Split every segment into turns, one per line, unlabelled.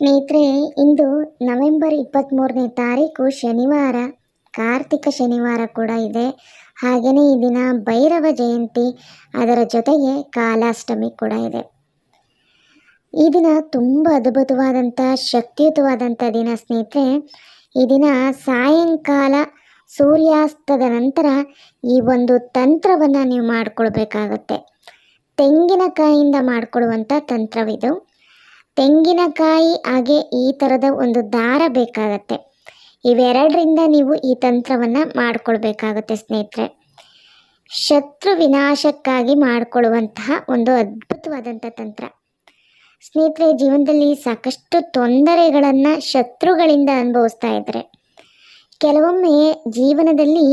ಸ್ನೇಹಿತರೆ, ಇಂದು ನವೆಂಬರ್ ಇಪ್ಪತ್ತ್ಮೂರನೇ ತಾರೀಕು ಶನಿವಾರ, ಕಾರ್ತಿಕ ಶನಿವಾರ ಕೂಡ ಇದೆ. ಹಾಗೆಯೇ ಈ ದಿನ ಭೈರವ ಜಯಂತಿ, ಅದರ ಜೊತೆಗೆ ಕಾಲಾಷ್ಟಮಿ ಕೂಡ ಇದೆ. ಈ ದಿನ ತುಂಬ ಅದ್ಭುತವಾದಂಥ, ಶಕ್ತಿಯುತವಾದಂಥ ದಿನ ಸ್ನೇಹಿತರೆ. ಈ ದಿನ ಸಾಯಂಕಾಲ, ಸೂರ್ಯಾಸ್ತದ ನಂತರ ಈ ಒಂದು ತಂತ್ರವನ್ನು ನೀವು ಮಾಡಿಕೊಳ್ಬೇಕಾಗತ್ತೆ. ತೆಂಗಿನಕಾಯಿಯಿಂದ ಮಾಡಿಕೊಡುವಂಥ ತಂತ್ರವಿದು. ತೆಂಗಿನಕಾಯಿ ಹಾಗೆ ಈ ಥರದ ಒಂದು ದಾರ ಬೇಕಾಗತ್ತೆ. ಇವೆರಡರಿಂದ ನೀವು ಈ ತಂತ್ರವನ್ನು ಮಾಡಿಕೊಳ್ಬೇಕಾಗತ್ತೆ ಸ್ನೇಹಿತರೆ. ಶತ್ರು ವಿನಾಶಕ್ಕಾಗಿ ಮಾಡಿಕೊಳ್ಳುವಂತಹ ಒಂದು ಅದ್ಭುತವಾದಂಥ ತಂತ್ರ. ಸ್ನೇಹಿತರೆ, ಜೀವನದಲ್ಲಿ ಸಾಕಷ್ಟು ತೊಂದರೆಗಳನ್ನು ಶತ್ರುಗಳಿಂದ ಅನುಭವಿಸ್ತಾ ಇದ್ದಾರೆ ಕೆಲವೊಮ್ಮೆ ಜೀವನದಲ್ಲಿ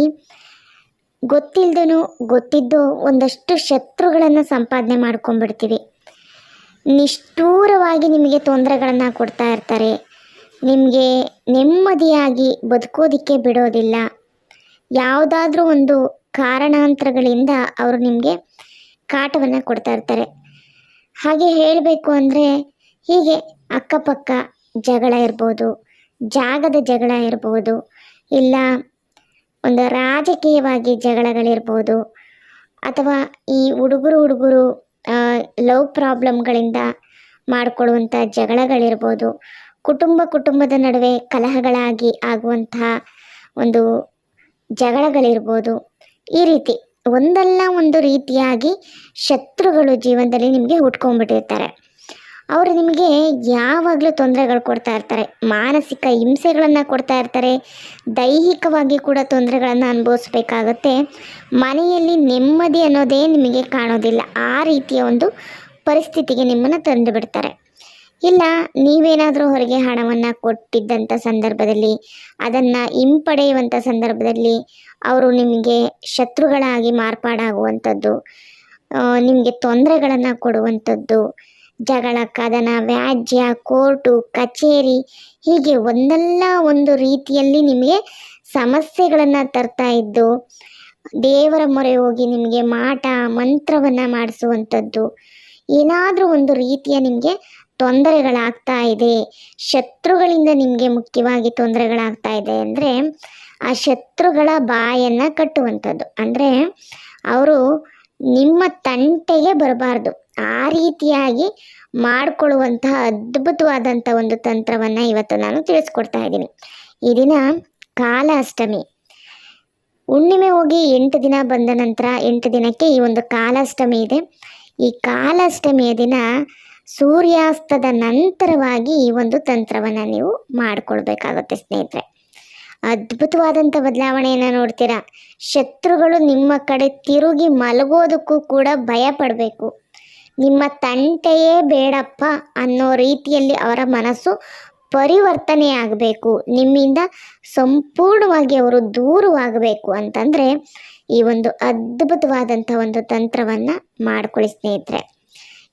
ಗೊತ್ತಿಲ್ಲದೂ ಗೊತ್ತಿದ್ದು ಒಂದಷ್ಟು ಶತ್ರುಗಳನ್ನು ಸಂಪಾದನೆ ಮಾಡ್ಕೊಂಡ್ಬಿಡ್ತೀವಿ. ನಿಷ್ಠೂರವಾಗಿ ನಿಮಗೆ ತೊಂದರೆಗಳನ್ನು ಕೊಡ್ತಾ ಇರ್ತಾರೆ. ನಿಮಗೆ ನೆಮ್ಮದಿಯಾಗಿ ಬದುಕೋದಿಕ್ಕೆ ಬಿಡೋದಿಲ್ಲ. ಯಾವುದಾದ್ರೂ ಒಂದು ಕಾರಣಾಂತರಗಳಿಂದ ಅವರು ನಿಮಗೆ ಕಾಟವನ್ನು ಕೊಡ್ತಾ ಇರ್ತಾರೆ. ಹಾಗೆ ಹೇಳಬೇಕು ಅಂದರೆ ಹೀಗೆ ಅಕ್ಕಪಕ್ಕ ಜಗಳ ಇರ್ಬೋದು, ಜಾಗದ ಜಗಳ ಇರ್ಬೋದು, ಇಲ್ಲ ಒಂದು ರಾಜಕೀಯವಾಗಿ ಜಗಳಗಳಿರ್ಬೋದು, ಅಥವಾ ಈ ಹುಡುಗರು ಹುಡುಗರು ಲವ್ ಪ್ರಾಬ್ಲಮ್ಗಳಿಂದ ಮಾಡಿಕೊಳ್ಳುವಂಥ ಜಗಳಗಳಿರ್ಬೋದು, ಕುಟುಂಬ ಕುಟುಂಬದ ನಡುವೆ ಕಲಹಗಳಾಗಿ ಆಗುವಂತಹ ಒಂದು ಜಗಳಗಳಿರ್ಬೋದು. ಈ ರೀತಿ ಒಂದಲ್ಲ ಒಂದು ರೀತಿಯಾಗಿ ಶತ್ರುಗಳು ಜೀವನದಲ್ಲಿ ನಿಮಗೆ ಹುಟ್ಕೊಂಡ್ಬಿಟ್ಟಿರ್ತಾರೆ. ಅವರು ನಿಮಗೆ ಯಾವಾಗಲೂ ತೊಂದರೆಗಳು ಕೊಡ್ತಾ ಇರ್ತಾರೆ. ಮಾನಸಿಕ ಹಿಂಸೆಗಳನ್ನು ಕೊಡ್ತಾ ಇರ್ತಾರೆ. ದೈಹಿಕವಾಗಿ ಕೂಡ ತೊಂದರೆಗಳನ್ನು ಅನುಭವಿಸ್ಬೇಕಾಗತ್ತೆ. ಮನೆಯಲ್ಲಿ ನೆಮ್ಮದಿ ಅನ್ನೋದೇ ನಿಮಗೆ ಕಾಣೋದಿಲ್ಲ. ಆ ರೀತಿಯ ಒಂದು ಪರಿಸ್ಥಿತಿಗೆ ನಿಮ್ಮನ್ನು ತಂದು ಬಿಡ್ತಾರೆ. ಇಲ್ಲ, ನೀವೇನಾದರೂ ಹೊರಗೆ ಹಣವನ್ನು ಕೊಟ್ಟಿದ್ದಂಥ ಸಂದರ್ಭದಲ್ಲಿ, ಅದನ್ನು ಹಿಂಪಡೆಯುವಂಥ ಸಂದರ್ಭದಲ್ಲಿ ಅವರು ನಿಮಗೆ ಶತ್ರುಗಳಾಗಿ ಮಾರ್ಪಾಡಾಗುವಂಥದ್ದು ನಿಮಗೆ ತೊಂದರೆಗಳನ್ನು ಕೊಡುವಂಥದ್ದು ಜಗಳ ಕದನ ವ್ಯಾಜ್ಯ, ಕೋರ್ಟು, ಕಚೇರಿ ಹೀಗೆ ಒಂದಲ್ಲ ಒಂದು ರೀತಿಯಲ್ಲಿ ನಿಮಗೆ ಸಮಸ್ಯೆಗಳನ್ನು ತರ್ತಾ ಇದ್ದು, ದೇವರ ಮೊರೆ ಹೋಗಿ ನಿಮಗೆ ಮಾಟ, ಮಂತ್ರವನ್ನು ಮಾಡಿಸುವಂಥದ್ದು. ಏನಾದರೂ ಒಂದು ರೀತಿಯ ನಿಮಗೆ ತೊಂದರೆಗಳಾಗ್ತಾ ಇದೆ, ಶತ್ರುಗಳಿಂದ ನಿಮಗೆ ಮುಖ್ಯವಾಗಿ ತೊಂದರೆಗಳಾಗ್ತಾ ಇದೆ ಅಂದರೆ, ಆ ಶತ್ರುಗಳ ಬಾಯನ್ನು ಕಟ್ಟುವಂಥದ್ದು. ಅಂದರೆ, ಅವರು ನಿಮ್ಮ ತಂಟೆಗೆ ಬರಬಾರ್ದು. ಆ ರೀತಿಯಾಗಿ ಮಾಡಿಕೊಳ್ಳುವಂತಹ ಅದ್ಭುತವಾದಂಥ ಒಂದು ತಂತ್ರವನ್ನು ಇವತ್ತು ನಾನು ತಿಳಿಸ್ಕೊಡ್ತಾ ಇದ್ದೀನಿ. ಈ ದಿನ ಕಾಲ ಅಷ್ಟಮಿ ಹುಣ್ಣಿಮೆ ಹೋಗಿ ಎಂಟು ದಿನ ಬಂದ ನಂತರ ಎಂಟು ದಿನಕ್ಕೆ ಈ ಒಂದು ಕಾಲಾಷ್ಟಮಿ ಇದೆ. ಈ ಕಾಲಾಷ್ಟಮಿಯ ದಿನ ಸೂರ್ಯಾಸ್ತದ ನಂತರವಾಗಿ ಈ ಒಂದು ತಂತ್ರವನ್ನು ನೀವು ಮಾಡಿಕೊಳ್ಬೇಕಾಗುತ್ತೆ ಸ್ನೇಹಿತರೆ. ಅದ್ಭುತವಾದಂಥ ಬದಲಾವಣೆಯನ್ನು ನೋಡ್ತೀರಾ. ಶತ್ರುಗಳು ನಿಮ್ಮ ಕಡೆ ತಿರುಗಿ ಮಲಗೋದಕ್ಕೂ ಕೂಡ ಭಯ ಪಡಬೇಕು. ನಿಮ್ಮ ತಂಟೆಯೇ ಬೇಡಪ್ಪ ಅನ್ನೋ ರೀತಿಯಲ್ಲಿ ಅವರ ಮನಸ್ಸು ಪರಿವರ್ತನೆ ಆಗಬೇಕು ನಿಮ್ಮಿಂದ ಸಂಪೂರ್ಣವಾಗಿ ಅವರು ದೂರವಾಗಬೇಕು ಅಂತಂದರೆ ಈ ಒಂದು ಅದ್ಭುತವಾದಂಥ ಒಂದು ತಂತ್ರವನ್ನು ಮಾಡ್ಕೊಳ್ಳಿ ಸ್ನೇಹಿತರೆ.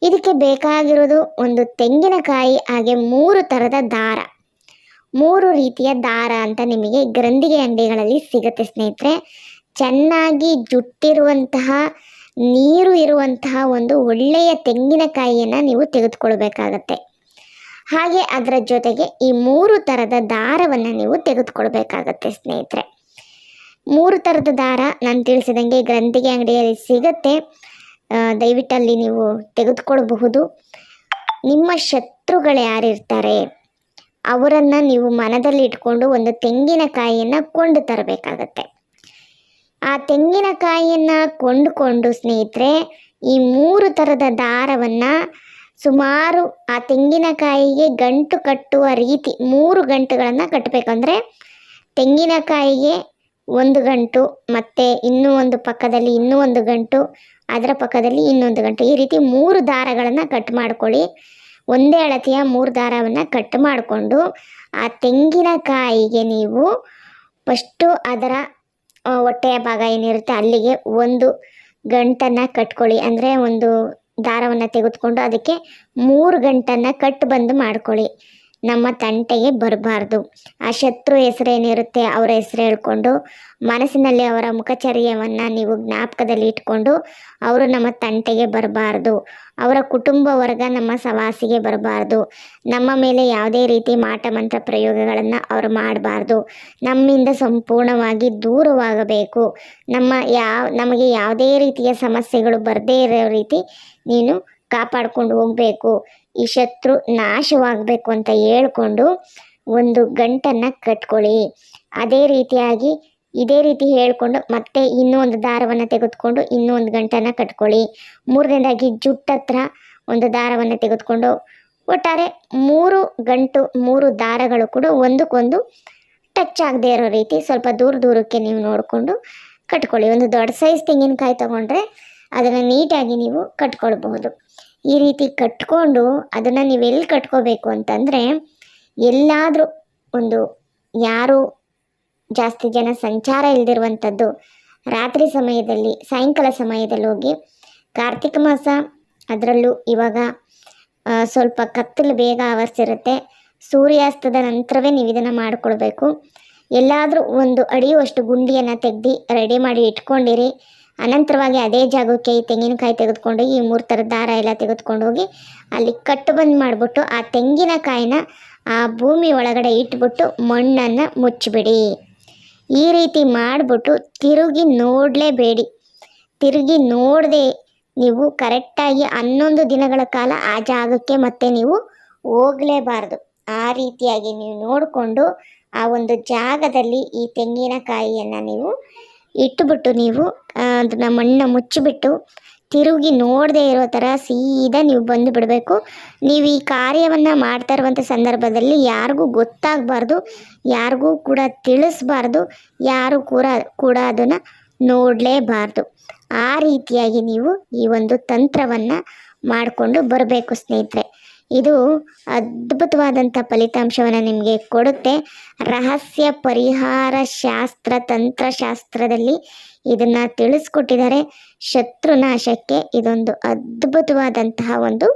ಇದಕ್ಕೆ ಬೇಕಾಗಿರೋದು ಒಂದು ತೆಂಗಿನಕಾಯಿ, ಹಾಗೆ ಮೂರು ಥರದ ದಾರ. ಮೂರು ರೀತಿಯ ದಾರ ಅಂತ ನಿಮಗೆ ಗ್ರಂಥಿಗೆ ಅಂಗಡಿಗಳಲ್ಲಿ ಸಿಗುತ್ತೆ ಸ್ನೇಹಿತರೆ. ಚೆನ್ನಾಗಿ ಜುಟ್ಟಿರುವಂತಹ ನೀರು ಇರುವಂತಹ ಒಂದು ಒಳ್ಳೆಯ ತೆಂಗಿನಕಾಯಿಯನ್ನು ನೀವು ತೆಗೆದುಕೊಳ್ಬೇಕಾಗತ್ತೆ. ಹಾಗೆ ಅದರ ಜೊತೆಗೆ ಈ ಮೂರು ಥರದ ದಾರವನ್ನು ನೀವು ತೆಗೆದುಕೊಳ್ಬೇಕಾಗತ್ತೆ ಸ್ನೇಹಿತರೆ. ಮೂರು ಥರದ ದಾರ ನಾನು ತಿಳಿಸಿದಂಗೆ ಗ್ರಂಥಿಗೆ ಅಂಗಡಿಯಲ್ಲಿ ಸಿಗತ್ತೆ. ದಯವಿಟ್ಟಲ್ಲಿ ನೀವು ತೆಗೆದುಕೊಳ್ಬಹುದು. ನಿಮ್ಮ ಶತ್ರುಗಳು ಯಾರಿರ್ತಾರೆ ಅವರನ್ನು ನೀವು ಮನದಲ್ಲಿ ಇಟ್ಕೊಂಡು ಒಂದು ತೆಂಗಿನಕಾಯಿಯನ್ನು ಕೊಂಡು ತರಬೇಕಾಗತ್ತೆ. ಆ ತೆಂಗಿನಕಾಯಿಯನ್ನು ಕೊಂಡುಕೊಂಡು ಸ್ನೇಹಿತರೆ, ಈ ಮೂರು ಥರದ ದಾರವನ್ನು ಸುಮಾರು ಆ ತೆಂಗಿನಕಾಯಿಗೆ ಗಂಟು ಕಟ್ಟುವ ರೀತಿ ಮೂರು ಗಂಟುಗಳನ್ನು ಕಟ್ಟಬೇಕಂದ್ರೆ ತೆಂಗಿನಕಾಯಿಗೆ ಒಂದು ಗಂಟು, ಮತ್ತು ಇನ್ನೂ ಒಂದು ಪಕ್ಕದಲ್ಲಿ ಇನ್ನೂ ಒಂದು ಗಂಟು, ಅದರ ಪಕ್ಕದಲ್ಲಿ ಇನ್ನೊಂದು ಗಂಟು. ಈ ರೀತಿ ಮೂರು ದಾರಗಳನ್ನು ಕಟ್ ಮಾಡ್ಕೊಳ್ಳಿ. ಒಂದೇ ಅಳತೆಯ ಮೂರು ದಾರವನ್ನು ಕಟ್ ಮಾಡಿಕೊಂಡು ಆ ತೆಂಗಿನಕಾಯಿಗೆ ನೀವು ಫಸ್ಟು ಅದರ ಹೊಟ್ಟೆಯ ಭಾಗ ಏನಿರುತ್ತೆ ಅಲ್ಲಿಗೆ ಒಂದು ಗಂಟನ್ನು ಕಟ್ಕೊಳ್ಳಿ. ಅಂದರೆ ಒಂದು ದಾರವನ್ನು ತೆಗೆದುಕೊಂಡು ಅದಕ್ಕೆ ಮೂರು ಗಂಟನ್ನು ಕಟ್ ಬಂದು ಮಾಡ್ಕೊಳ್ಳಿ. ನಮ್ಮ ತಂಟೆಗೆ ಬರಬಾರ್ದು. ಆ ಶತ್ರು ಹೆಸರೇನಿರುತ್ತೆ ಅವರ ಹೆಸರು ಹೇಳ್ಕೊಂಡು ಮನಸ್ಸಿನಲ್ಲಿ ಅವರ ಮುಖಚರ್ಯವನ್ನು ನೀವು ಜ್ಞಾಪಕದಲ್ಲಿ ಇಟ್ಕೊಂಡು ಅವರು ನಮ್ಮ ತಂಟೆಗೆ ಬರಬಾರ್ದು. ಅವರ ಕುಟುಂಬ ವರ್ಗ ನಮ್ಮ ಸವಾಸಿಗೆ ಬರಬಾರ್ದು. ನಮ್ಮ ಮೇಲೆ ಯಾವುದೇ ರೀತಿ ಮಾಟ ಮಂತ್ರ ಪ್ರಯೋಗಗಳನ್ನು ಅವರು ಮಾಡಬಾರ್ದು. ನಮ್ಮಿಂದ ಸಂಪೂರ್ಣವಾಗಿ ದೂರವಾಗಬೇಕು. ನಮ್ಮ ಯಾವ ನಮಗೆ ಯಾವುದೇ ರೀತಿಯ ಸಮಸ್ಯೆಗಳು ಬರದೇ ಇರೋ ರೀತಿ ನೀನು ಕಾಪಾಡ್ಕೊಂಡು ಹೋಗಬೇಕು. ಈ ಶತ್ರು ನಾಶವಾಗಬೇಕು ಅಂತ ಹೇಳ್ಕೊಂಡು ಒಂದು ಗಂಟನ್ನು ಕಟ್ಕೊಳ್ಳಿ. ಅದೇ ರೀತಿಯಾಗಿ ಇದೇ ರೀತಿ ಹೇಳಿಕೊಂಡು ಮತ್ತೆ ಇನ್ನೂ ಒಂದು ದಾರವನ್ನು ತೆಗೆದುಕೊಂಡು ಇನ್ನೂ ಒಂದು ಗಂಟನ್ನು ಕಟ್ಕೊಳ್ಳಿ. ಮೂರನೇದಾಗಿ ಜುಟ್ಟತ್ರ ಒಂದು ದಾರವನ್ನು ತೆಗೆದುಕೊಂಡು ಒಟ್ಟಾರೆ ಮೂರು ಗಂಟು, ಮೂರು ದಾರಗಳು ಕೂಡ ಒಂದಕ್ಕೊಂದು ಟಚ್ ಆಗದೆ ಇರೋ ರೀತಿ ಸ್ವಲ್ಪ ದೂರ ದೂರಕ್ಕೆ ನೀವು ನೋಡಿಕೊಂಡು ಕಟ್ಕೊಳ್ಳಿ. ಒಂದು ದೊಡ್ಡ ಸೈಜ್ ತೆಂಗಿನಕಾಯಿ ತೊಗೊಂಡ್ರೆ ಅದನ್ನು ನೀಟಾಗಿ ನೀವು ಕಟ್ಕೊಳ್ಬಹುದು. ಈ ರೀತಿ ಕಟ್ಕೊಂಡು ಅದನ್ನು ನೀವು ಎಲ್ಲಿ ಕಟ್ಕೋಬೇಕು ಅಂತಂದರೆ ಎಲ್ಲಾದರೂ ಒಂದು ಯಾರು ಜಾಸ್ತಿ ಜನ ಸಂಚಾರ ಇಲ್ದಿರುವಂಥದ್ದು ರಾತ್ರಿ ಸಮಯದಲ್ಲಿ, ಸಾಯಂಕಾಲ ಸಮಯದಲ್ಲಿ ಹೋಗಿ ಕಾರ್ತಿಕ ಮಾಸ ಅದರಲ್ಲೂ ಇವಾಗ ಸ್ವಲ್ಪ ಕತ್ತಲು ಬೇಗ ಆವರಿಸಿರುತ್ತೆ. ಸೂರ್ಯಾಸ್ತದ ನಂತರವೇ ನೀವು ಇದನ್ನು ಮಾಡಿಕೊಳ್ಬೇಕು. ಎಲ್ಲಾದರೂ ಒಂದು ಅಡಿಯುವಷ್ಟು ಗುಂಡಿಯನ್ನು ತೆಗ್ದು ರೆಡಿ ಮಾಡಿ ಇಟ್ಕೊಂಡಿರಿ. ಅನಂತರವಾಗಿ ಅದೇ ಜಾಗಕ್ಕೆ ಈ ತೆಂಗಿನಕಾಯಿ ತೆಗೆದುಕೊಂಡು, ಈ ಮೂರು ಥರದ ದಾರ ಎಲ್ಲ ತೆಗೆದುಕೊಂಡು ಹೋಗಿ ಅಲ್ಲಿ ಕಟ್ಟು ಬಂದ್ ಮಾಡಿಬಿಟ್ಟು ಆ ತೆಂಗಿನಕಾಯಿನ ಆ ಭೂಮಿ ಒಳಗಡೆ ಇಟ್ಬಿಟ್ಟು ಮಣ್ಣನ್ನು ಮುಚ್ಚಿಬಿಡಿ. ಈ ರೀತಿ ಮಾಡಿಬಿಟ್ಟು ತಿರುಗಿ ನೋಡಲೇಬೇಡಿ. ತಿರುಗಿ ನೋಡದೆ ನೀವು ಕರೆಕ್ಟಾಗಿ ಹನ್ನೊಂದು ದಿನಗಳ ಕಾಲ ಆ ಜಾಗಕ್ಕೆ ಮತ್ತೆ ನೀವು ಹೋಗಲೇಬಾರ್ದು. ಆ ರೀತಿಯಾಗಿ ನೀವು ನೋಡಿಕೊಂಡು ಆ ಒಂದು ಜಾಗದಲ್ಲಿ ಈ ತೆಂಗಿನಕಾಯಿಯನ್ನು ನೀವು ಇಟ್ಟುಬಿಟ್ಟು ನೀವು ಅದನ್ನ ಮಣ್ಣು ಮುಚ್ಚಿಬಿಟ್ಟು ತಿರುಗಿ ನೋಡದೇ ಇರೋ ಥರ ಸೀದಾ ನೀವು ಬಂದು ಬಿಡಬೇಕು. ನೀವು ಈ ಕಾರ್ಯವನ್ನು ಮಾಡ್ತಾ ಇರುವಂಥ ಸಂದರ್ಭದಲ್ಲಿ ಯಾರಿಗೂ ಗೊತ್ತಾಗಬಾರ್ದು, ಯಾರಿಗೂ ಕೂಡ ತಿಳಿಸ್ಬಾರ್ದು, ಯಾರು ಕೂಡ ಕೂಡ ಅದನ್ನು ನೋಡಲೇಬಾರ್ದು. ಆ ರೀತಿಯಾಗಿ ನೀವು ಈ ಒಂದು ತಂತ್ರವನ್ನು ಮಾಡಿಕೊಂಡು ಬರಬೇಕು ಸ್ನೇಹಿತರೆ. ಇದು ಅದ್ಭುತವಾದಂಥ ಫಲಿತಾಂಶವನ್ನು ನಿಮಗೆ ಕೊಡುತ್ತೆ. ರಹಸ್ಯ ಪರಿಹಾರ ಶಾಸ್ತ್ರ ತಂತ್ರಶಾಸ್ತ್ರದಲ್ಲಿ ಇದನ್ನು ತಿಳಿಸ್ಕೊಟ್ಟಿದ್ದಾರೆ. ಶತ್ರುನಾಶಕ್ಕೆ ಇದೊಂದು ಅದ್ಭುತವಾದಂತಹ ಒಂದು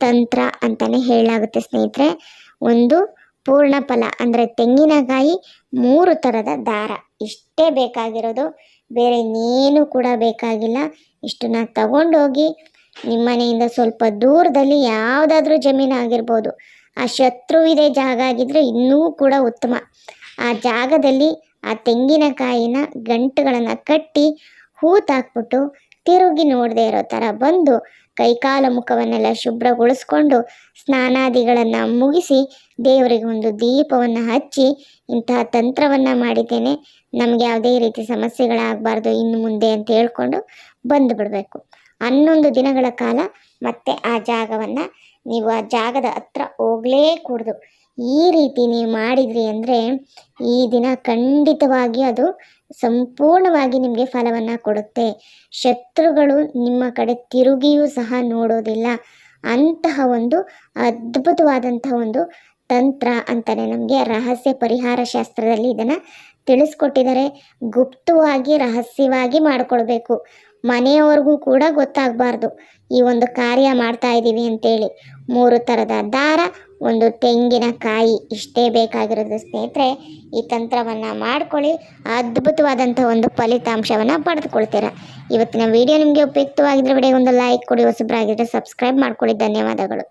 ತಂತ್ರ ಅಂತಲೇ ಹೇಳಲಾಗುತ್ತೆ ಸ್ನೇಹಿತರೆ. ಒಂದು ಪೂರ್ಣ ಫಲ ಅಂದರೆ ತೆಂಗಿನಕಾಯಿ ಮೂರು ಥರದ ದಾರ. ಇಷ್ಟೇ ಬೇಕಾಗಿರೋದು. ಬೇರೆ ಇನ್ನೇನು ಕೂಡ ಬೇಕಾಗಿಲ್ಲ. ಇಷ್ಟನ್ನ ತಗೊಂಡೋಗಿ ನಿಮ್ಮ ಮನೆಯಿಂದ ಸ್ವಲ್ಪ ದೂರದಲ್ಲಿ ಯಾವುದಾದ್ರೂ ಜಮೀನು ಆಗಿರ್ಬೋದು. ಆ ಶತ್ರುವಿದೆ ಜಾಗ ಆಗಿದ್ರೆ ಇನ್ನೂ ಕೂಡ ಉತ್ತಮ. ಆ ಜಾಗದಲ್ಲಿ ಆ ತೆಂಗಿನಕಾಯಿನ ಗಂಟುಗಳನ್ನು ಕಟ್ಟಿ ಹೂತಾಕ್ಬಿಟ್ಟು ತಿರುಗಿ ನೋಡದೇ ಇರೋ ಥರ ಬಂದು ಕೈಕಾಲ ಮುಖವನ್ನೆಲ್ಲ ಶುಭ್ರಗೊಳಿಸ್ಕೊಂಡು ಸ್ನಾನಾದಿಗಳನ್ನು ಮುಗಿಸಿ ದೇವರಿಗೆ ಒಂದು ದೀಪವನ್ನು ಹಚ್ಚಿ ಇಂತಹ ತಂತ್ರವನ್ನು ಮಾಡಿದ್ದೇನೆ. ನಮಗೆ ಯಾವುದೇ ರೀತಿ ಸಮಸ್ಯೆಗಳಾಗಬಾರ್ದು ಇನ್ನು ಮುಂದೆ ಅಂತ ಹೇಳ್ಕೊಂಡು ಬಂದು ಬಿಡಬೇಕು. ಹನ್ನೊಂದು ದಿನಗಳ ಕಾಲ ಮತ್ತೆ ಆ ಜಾಗವನ್ನು ನೀವು ಆ ಜಾಗದ ಹತ್ರ ಹೋಗಲೇ ಕೂಡ್ದು ಈ ರೀತಿ ನೀವು ಮಾಡಿದ್ರಿ ಅಂದರೆ ಈ ದಿನ ಖಂಡಿತವಾಗಿ ಅದು ಸಂಪೂರ್ಣವಾಗಿ ನಿಮಗೆ ಫಲವನ್ನು ಕೊಡುತ್ತೆ. ಶತ್ರುಗಳು ನಿಮ್ಮ ಕಡೆ ತಿರುಗಿಯೂ ಸಹ ನೋಡೋದಿಲ್ಲ. ಅಂತಹ ಒಂದು ಅದ್ಭುತವಾದಂತಹ ಒಂದು ತಂತ್ರ ಅಂತಲೇ ನಮಗೆ ರಹಸ್ಯ ಪರಿಹಾರ ಶಾಸ್ತ್ರದಲ್ಲಿ ಇದನ್ನು ತಿಳಿಸ್ಕೊಟ್ಟಿದ್ದಾರೆ. ಗುಪ್ತವಾಗಿ, ರಹಸ್ಯವಾಗಿ ಮಾಡಿಕೊಳ್ಬೇಕು. ಮನೆಯವ್ರಿಗೂ ಕೂಡ ಗೊತ್ತಾಗಬಾರ್ದು. ಈ ಒಂದು ಕಾರ್ಯ ಮಾಡ್ತಾ ಇದ್ದೀವಿ ಅಂತೇಳಿ. ಮೂರು ಥರದ ದಾರ, ಒಂದು ತೆಂಗಿನಕಾಯಿ ಇಷ್ಟೇ ಬೇಕಾಗಿರೋದು ಸ್ನೇಹಿತರೆ. ಈ ತಂತ್ರವನ್ನು ಮಾಡ್ಕೊಳ್ಳಿ. ಅದ್ಭುತವಾದಂಥ ಒಂದು ಫಲಿತಾಂಶವನ್ನು ಪಡೆದುಕೊಳ್ತೀರ. ಇವತ್ತಿನ ವಿಡಿಯೋ ನಿಮಗೆ ಉಪಯುಕ್ತವಾಗಿದ್ದರೆ ವಿಡಿಯೋ ಒಂದು ಲೈಕ್ ಕೊಡಿ, ಹೊಸಬ್ರಾಗಿದ್ದರೆ ಸಬ್ಸ್ಕ್ರೈಬ್ ಮಾಡ್ಕೊಳ್ಳಿ. ಧನ್ಯವಾದಗಳು.